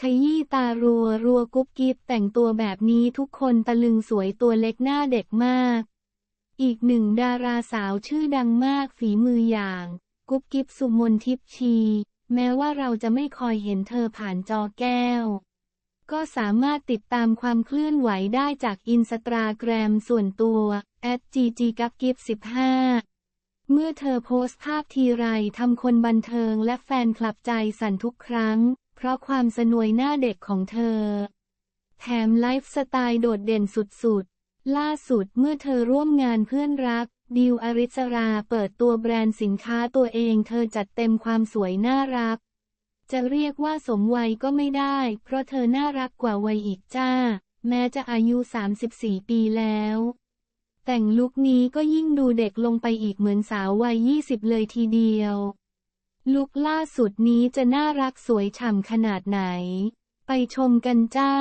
ขยี้ตารัวรัวกุ๊บกิ๊บแต่งตัวแบบนี้ทุกคนตะลึงสวยตัวเล็กหน้าเด็กมาก อีกหนึ่งดาราสาวชื่อดังมากฝีมืออย่าง กุ๊บกิ๊บสุมนทิพชี แม้ว่าเราจะไม่คอยเห็นเธอผ่านจอแก้ว ก็สามารถติดตามความเคลื่อนไหวได้จากอินสตาแกรมส่วนตัว @gg กับกิฟ15 เมื่อเธอโพสต์ภาพทีไรทำคนบันเทิงและแฟนคลับใจสั่นทุกครั้ง เพราะความสนวยหน้าเด็กของเธอ แถมไลฟ์สไตล์โดดเด่นสุดๆ ล่าสุดเมื่อเธอร่วมงานเพื่อนรัก ดิวอริสราเปิดตัวแบรนด์สินค้าตัวเองเธอจัดเต็มความสวยน่ารัก จะเรียกว่าสมวัยก็ไม่ได้ เพราะเธอน่ารักกว่าวัยอีกจ้า แม้จะอายุ 34 ปีแล้วแต่งลุคนี้ก็ยิ่งดูเด็กลงไปอีกเหมือนสาววัย 20 เลยทีเดียว ลุคล่าสุดนี้จะน่ารักสวยฉ่ำขนาดไหน ไปชมกันจ้า